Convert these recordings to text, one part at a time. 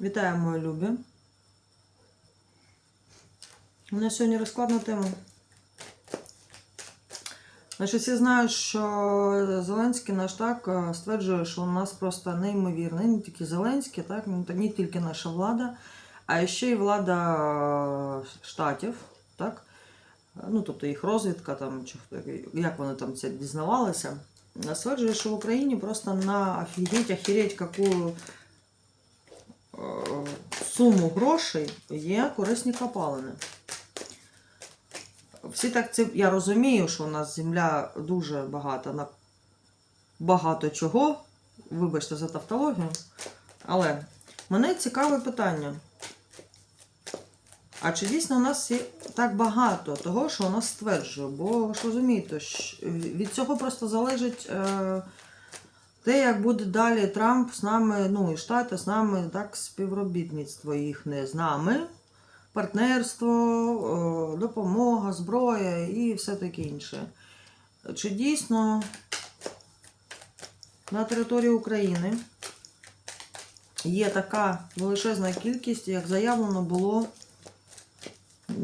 Вітаю, мої любі. У мене сьогодні розкладна тема. Значить, всі знають, що Зеленський наш так е, стверджує, що у нас просто неймовірний, не тільки Зеленський, так, не не тільки наша влада, а ще й влада е, штатів, так? Ну, тобто їх розвідка, там, чи як вони там це дізнавалися, стверджує, що в Україні просто на офігеть, охереть, яку суму грошей є корисні копалини. Всі так це. Я розумію, що у нас земля дуже багата на багато чого. Вибачте за тавтологію. Але мене цікаве питання. А чи дійсно у нас є так багато того, що у нас стверджує? Бо ж розумієте, від цього просто залежить е, те, як буде далі Трамп з нами, ну і Штати з нами, так, співробітництво їхнє з нами, партнерство, допомога, зброя і все таке інше. Чи дійсно на території України є така величезна кількість, як заявлено було,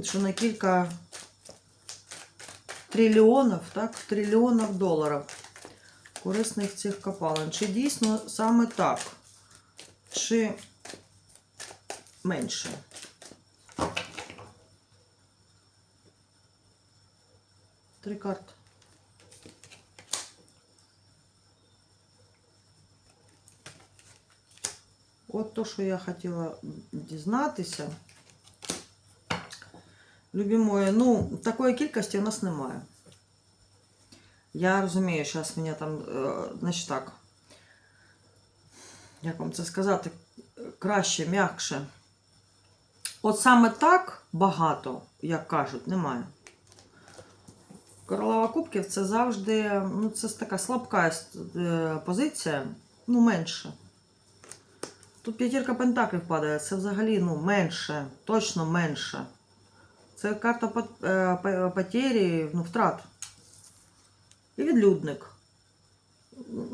що на кілька трильйонів, так, трильйонів доларів корисних цих копалин. Чи дійсно саме так? Чи менше? Три карти. От то, що я хотіла дізнатися. Любі мої, ну, такої кількості у нас немає. Я розумію, зараз мене там, е, значить так, як вам це сказати, краще, м'якше. От саме так багато, як кажуть, немає. Королева Кубків це завжди, ну, це така слабка е, позиція, ну, менше. Тут п'ятірка пентаклів падає, це взагалі ну, менше, точно менше. Це карта е, потері, ну, втрат. І відлюдник.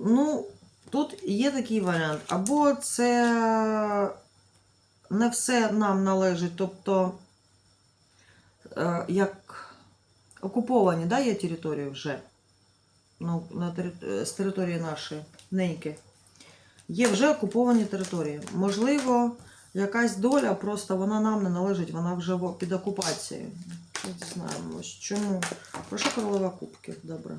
Ну, тут є такий варіант. Або це не все нам належить, тобто, е, як окуповані, да, є території вже. Ну, на тери- з території нашої неньки. Є вже окуповані території. Можливо, якась доля, просто вона нам не належить, вона вже під окупацією. Не знаємо, чому. Прошу королева кубків, добре.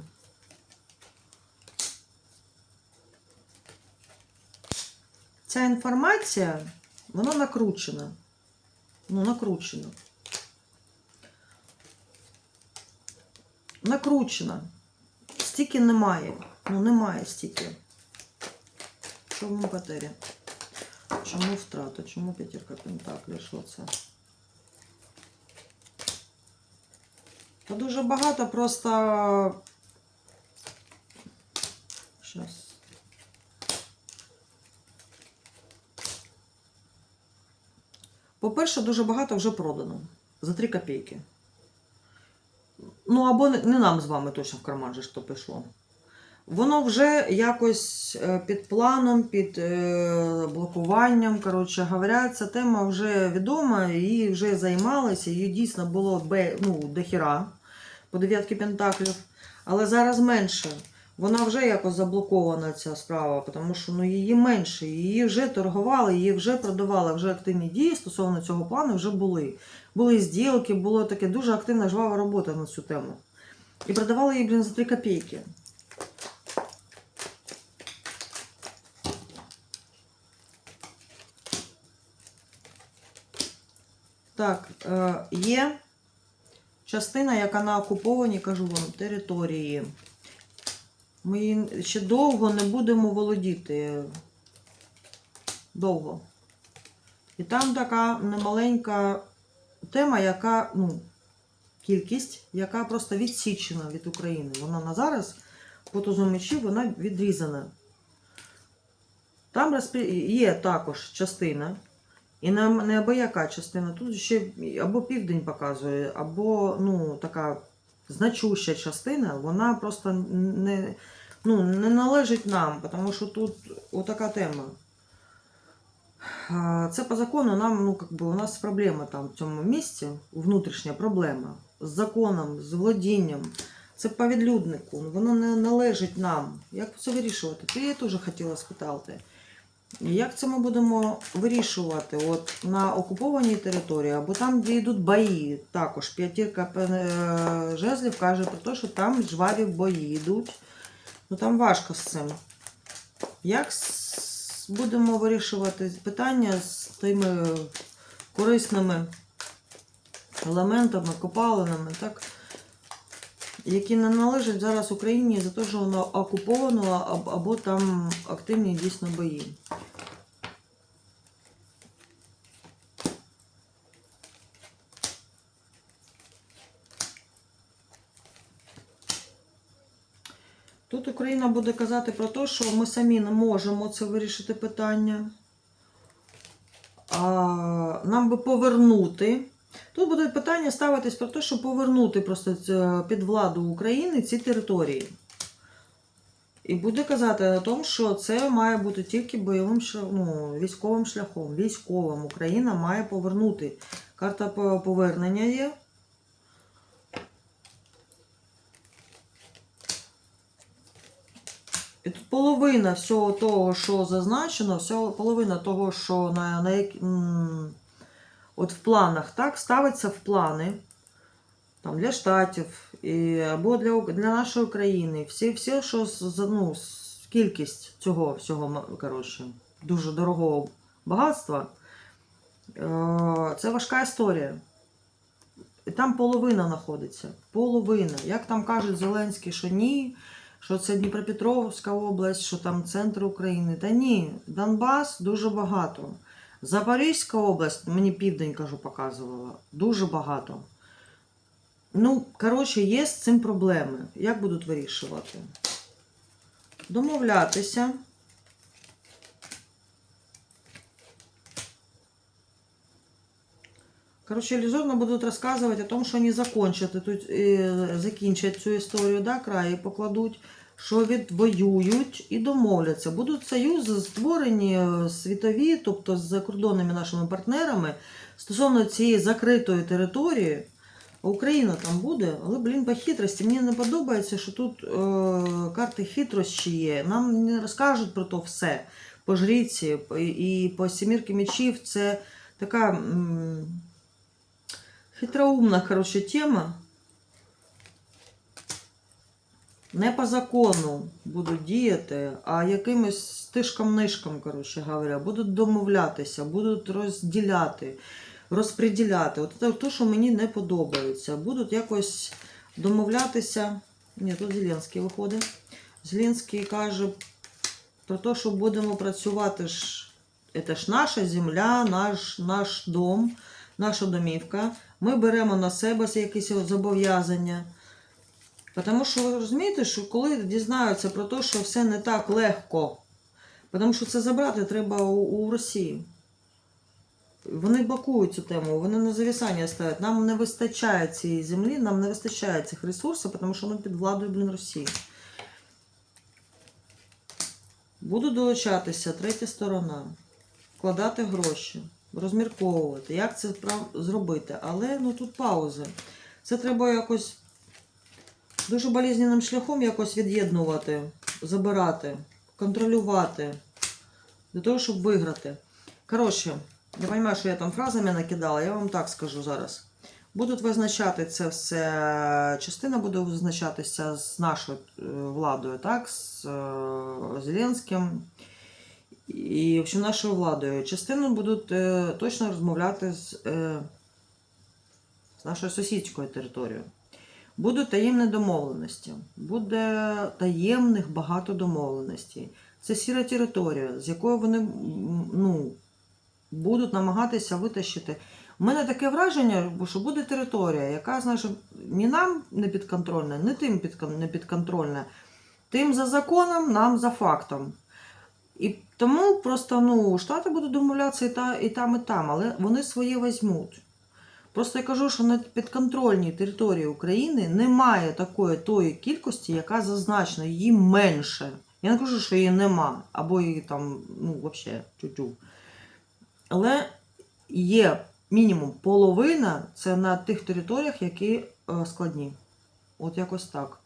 Ця інформація, вона накручена. Ну, накручена. Накручена. Стільки немає. Ну, немає стільки. Чому потері? Чому втрата? Чому п'ятірка пентаклів? Що це? Та дуже багато просто. Щас. По-перше, дуже багато вже продано. За 3 копійки. Ну, або не, нам з вами точно в карман же що пішло. Воно вже якось е, під планом, під е, блокуванням. Коротше говоря, ця тема вже відома, її вже займалися, її дійсно було ну, дохіра по дев'ятки пентаклів, але зараз менше. Вона вже якось заблокована ця справа, тому що ну, її менше, її вже торгували, її вже продавали, вже активні дії стосовно цього плану вже були. Були зділки, було таке дуже активна жвава робота на цю тему. І продавали її, блін, за 3 копійки. Так, е, є частина, яка на окупованій, кажу вам, території. Ми ще довго не будемо володіти. Довго. І там така немаленька тема, яка, ну, кількість, яка просто відсічена від України. Вона на зараз по тузу мечів, вона відрізана. Там є також частина. І не, не або яка частина. Тут ще або південь показує, або ну, така значуща частина, вона просто не, ну, не належить нам, тому що тут отака тема. Це по закону нам, ну, как би, у нас проблема там в цьому місці, внутрішня проблема з законом, з володінням. Це по відлюднику, воно не належить нам. Як це вирішувати? Ти я теж хотіла спитати. Як це ми будемо вирішувати? От на окупованій території або там, де йдуть бої, також п'ятірка е, жезлів каже про те, що там жваві бої йдуть. Ну там важко з цим. Як будемо вирішувати питання з тими корисними елементами, копалинами, так? які не належать зараз Україні за те, що воно окуповано або там активні дійсно бої. Тут Україна буде казати про те, що ми самі не можемо це вирішити питання. А, нам би повернути. Тут буде питання ставитись про те, щоб повернути просто під владу України ці території. І буде казати о тому, що це має бути тільки бойовим ну, військовим шляхом. Військовим Україна має повернути. Карта повернення є. Половина всього того, що зазначено, всього, половина того, що на, на як, от в планах, так, ставиться в плани там, для штатів і, або для, для нашої країни. Всі, всі що ну, кількість цього всього, коротше, дуже дорогого багатства, е, це важка історія. І там половина знаходиться. Половина. Як там кажуть Зеленський, що ні, що це Дніпропетровська область, що там центр України. Та ні, Донбас дуже багато. Запорізька область, мені південь кажу, показувала, дуже багато. Ну, коротше, є з цим проблеми. Як будуть вирішувати? Домовлятися. Короче, иллюзорно будут рассказывать о том, що вони закончать, тут, е, закінчать цю історію, да, край, і покладуть, що відвоюють і домовляться. Будуть союзи створені е, світові, тобто з закордонними нашими партнерами стосовно цієї закритої території. Україна там буде, але, блін, по хитрості. Мені не подобається, що тут е, карти хитрощі є. Нам не розкажуть про то все. По жріці і по сімірки мечів це така. м, Хитроумна, коротше, тема. Не по закону будуть діяти, а якимось тишком-нишком, коротше говоря, будуть домовлятися, будуть розділяти, розподіляти. От те, що мені не подобається. Будуть якось домовлятися. Ні, тут Зеленський виходить. Зеленський каже про те, що будемо працювати ж. Це ж наша земля, наш, наш дом, наша домівка. Ми беремо на себе якісь зобов'язання. Тому що ви розумієте, що коли дізнаються про те, що все не так легко, тому що це забрати треба у, у Росії. Вони блокують цю тему, вони на завісання ставлять. Нам не вистачає цієї землі, нам не вистачає цих ресурсів, тому що ми під владою, блін, Росії. Буду долучатися, третя сторона, вкладати гроші, розмірковувати, як це зробити. Але ну тут паузи. Це треба якось дуже болезненним шляхом якось від'єднувати, забирати, контролювати для того, щоб виграти. Коротше, я розумію, що я там фразами накидала, я вам так скажу зараз. Будуть визначати це все. Частина буде визначатися з нашою е, владою, так, з е, Зеленським і в нашою владою. Частину будуть е, точно розмовляти з, е, з нашою сусідською територією. Будуть таємні домовленості. Буде таємних багато домовленостей. Це сіра територія, з якої вони ну, будуть намагатися витащити. У мене таке враження, що буде територія, яка, знаєш, ні нам не підконтрольна, ні тим не підконтрольна. Тим за законом, нам за фактом. І тому просто ну, Штати будуть домовлятися і, та, і там, і там, але вони своє візьмуть. Просто я кажу, що на підконтрольній території України немає такої тої кількості, яка зазначена, її менше. Я не кажу, що її нема, або її там, ну, взагалі, тю-тю. Але є мінімум половина це на тих територіях, які е, складні. От якось так.